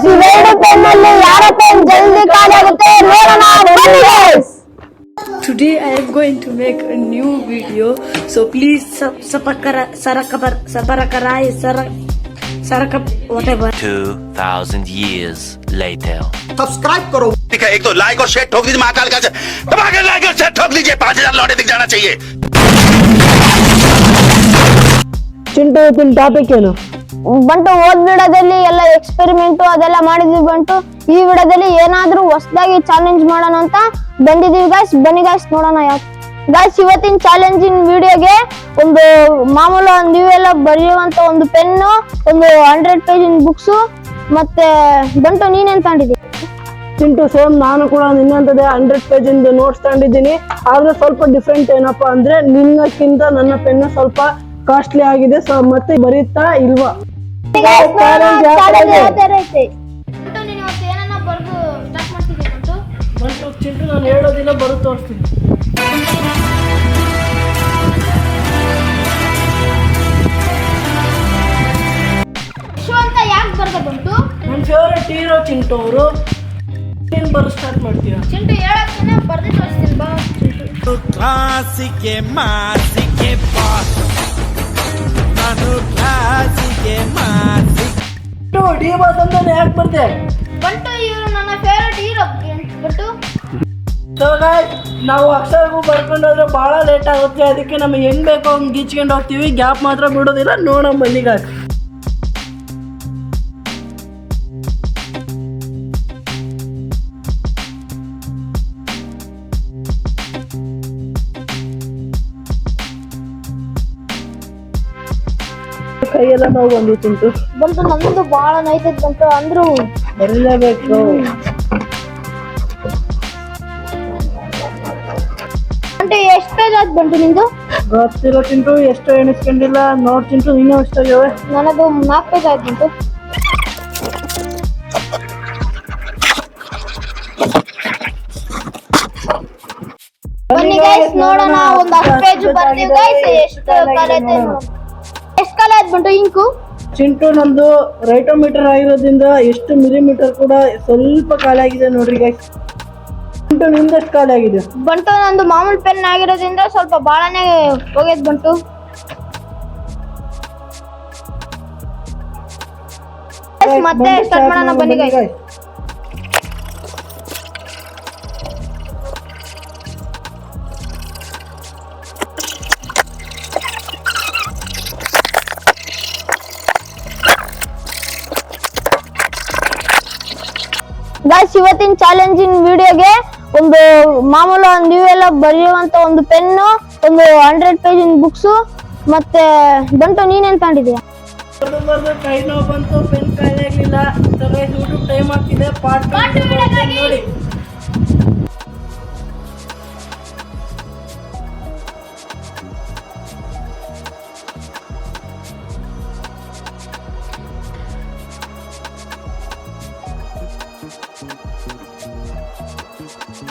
Guys ಇವೆರಡು pen ಅಲ್ಲಿ ಯಾರ ಪೆನ್ ಜಲ್ದಿ ಖಾಲಿ ಆಗುತ್ತೆ ನೋಡೋಣ ಬನ್ನಿ guys Today I am going to make a new video, so please sub sapakara sarakapar saparakarai sarak sarakap whatever. 2000 years later. Subscribe करो ठीक है एक तो लाइक और शेयर ठोक दीजिए महाकाल का दबा के लाइक और शेयर ठोक दीजिए पांच हजार लौटे दिख जाना चाहिए ಚಿಂಟು ಇವತ್ತಿನ ಟಾಪಿಕ್ ಏನು ಬಂಟು ಹೋದ್ ಬಿಡೋದಲ್ಲಿ ಎಲ್ಲ ಎಕ್ಸ್ಪೆರಿಮೆಂಟ್ ಅದೆಲ್ಲ ಮಾಡಿದ್ವಿ ಬಂಟು. ಈ ವಿಡದಲ್ಲಿ ಏನಾದ್ರೂ ಹೊಸದಾಗಿ ಚಾಲೆಂಜ್ ಮಾಡೋಣ ಅಂತ ಬಂದಿದೀವಿ ಗಾಯ್ಸ್ ಬನ್ನಿ ಗಾಯ್ಸ್ ನೋಡೋಣ ಯಾಕೆ ಗಾಯ್ಸ್ ಇವತ್ತಿನ ಚಾಲೆಂಜಿನ ವಿಡಿಯೋಗೆ ಒಂದು ಮಾಮೂಲು ನೀವೆಲ್ಲ ಬರೆಯುವಂತ ಒಂದು ಪೆನ್ನು, ಒಂದು ಹಂಡ್ರೆಡ್ ಪೇಜಿನ ಬುಕ್ಸು ಮತ್ತೆ ಬಂಟು ನೀನೇನ್ ತಗೊಂಡಿದ್ದೀವಿ ಚಿಂಟು ಸೇಮ್ ನಾನು ಕೂಡ ನಿನ್ನಂತದೇ ಹಂಡ್ರೆಡ್ ಪೇಜ್ ಇಂದ ನೋಟ್ಸ್ ತಗೊಂಡಿದ್ದೀನಿ. ಆದ್ರೆ ಸ್ವಲ್ಪ ಡಿಫ್ರೆಂಟ್ ಏನಪ್ಪಾ ಅಂದ್ರೆ ನಿನ್ನಕ್ಕಿಂತ ನನ್ನ ಪೆನ್ ಸ್ವಲ್ಪ ಕಾಸ್ಟ್ಲಿ ಆಗಿದೆ, ಸೊ ಮತ್ತೆ ಬರೀತಾ ಇಲ್ವಾ? ಬಂತು ಚಿಂಟು ನಾನು ಹೇಳೋದಿಲ್ಲ ತೋರಿಸ್ತೀನಿ ನನ್ನ ಫೇವ್ರೆಟ್ ಹೀರೋ ಚಿಂಟು ಅವರು. ಬರೋ ಸ್ಟಾರ್ಟ್ ಮಾಡ್ತೀಯ? ಚಿಂಟು ಬರ್ದು ತೋರಿಸ್ತೀನಿ ಬಾ. ಕ್ಲಾಸಿಗೆ ಮಾಸಿಗೆ ಬಾಸ್ ನಾನು ಕ್ಲಾಸಿಗೆ ಅಂತ ಯಾಕೆ ಬರ್ದೆ? ಬಂಟು ಇವರು ನನ್ನ favourite hero Bantu? So guys, ನಾವು ಅಕ್ಷರಗೂ ಬರ್ಕೊಂಡೋದ್ರೆ ಬಹಳ ಲೇಟ್ ಆಗುತ್ತೆ. ಅದಕ್ಕೆ ನಮಗೆ ಹೆಂಗ್ ಬೇಕೋ ಹಂಗ್ ಗೀಚ್ಕೊಂಡು ಹೋಗ್ತೀವಿ. ಗ್ಯಾಪ್ ಮಾತ್ರ ಬಿಡೋದಿಲ್ಲ. ನೋಡೋಣ ಬನ್ನಿ guys. ಕೈಯೆಲ್ಲ ನೋವು ಬಂದಿತ್ತು ಬಂತು ನಮ್ದು ಬಹಳ ನೈತೈತ್ ಬಂತು ಅಂದ್ರು. ಬರಲೇಬೇಕು ಬಂಟು ಎಷ್ಟು ಪೇಜ್ ಆಯ್ತು ಬಂತು ನಿಂದು? ಗೊತ್ತಿರೋ ತಿಂತು ಎಷ್ಟು ಎಣಿಸ್ಕೊಂಡಿಲ್ಲ ನೋಡ್ ಚಿಂಟು ಇನ್ನೂ ಎಷ್ಟಾಗ್ಯಾವೆ ನನದು ನಾಲ್ಕು ಪೇಜ್ ಆಯ್ತು ಬಂತು ಬನ್ನಿ ಗೈಸ್ ನೋಡೋಣ ಒಂದು ಹತ್ತು ಪೇಜ್ ಬರ್ತೀವಿ ಗೈಸ್ ಎಷ್ಟು ಎಷ್ಟು ಕಾಲ ಬಂಟು ಇಂಕು? ಚಿಂಟು ನಂದು ರೈಟೋಮೀಟರ್ ಆಗಿರೋದ್ರಿಂದ ಎಷ್ಟು ಮಿಲಿಮೀಟರ್ ಕೂಡ ಸ್ವಲ್ಪ ಖಾಲಿ ಆಗಿದೆ ನೋಡ್ರಿ ಗೈಸ್ ಚಿಂಟು ನಿಮ್ದಷ್ಟು ಆಗಿದೆ? ಬಂಟು ನಂದು ಮಾಮೂಲಿ ಪೆನ್ ಆಗಿರೋದ್ರಿಂದ ಸ್ವಲ್ಪ ಬಾಳನೇ ಹೋಗೈತ್ ಬಂಟು. ಮತ್ತೆ ಸ್ಟಾರ್ಟ್ ಮಾಡೋಣ ಬನ್ನಿ ಗೈಸ್ guys. ಗಾಯ್ಸ್ ಇವತ್ತಿನ ಚಾಲೆಂಜಿನ ವಿಡಿಯೋಗೆ ಒಂದು ಮಾಮೂಲು ನೀವೆಲ್ಲ ಬರೆಯುವಂತ ಒಂದು ಪೆನ್ನು ಒಂದು ಹಂಡ್ರೆಡ್ ಪೇಜಿನ ಬುಕ್ಸು ಮತ್ತೆ ಬಂಟು ನೀನೇನ್ ತಗೊಂಡಿದ್ಯಾ ಬರ್ದು ಕೈ ನೋವು ಬಂತು ಪೆನ್ ಖಾಲಿ ಆಗ್ಲಿಲ್ಲ. ಯೂಟ್ಯೂಬ್ ಟೈಮ್ ಆಗ್ತಿದೆ. ಪಾರ್ಟ್ ನೋಡಿ.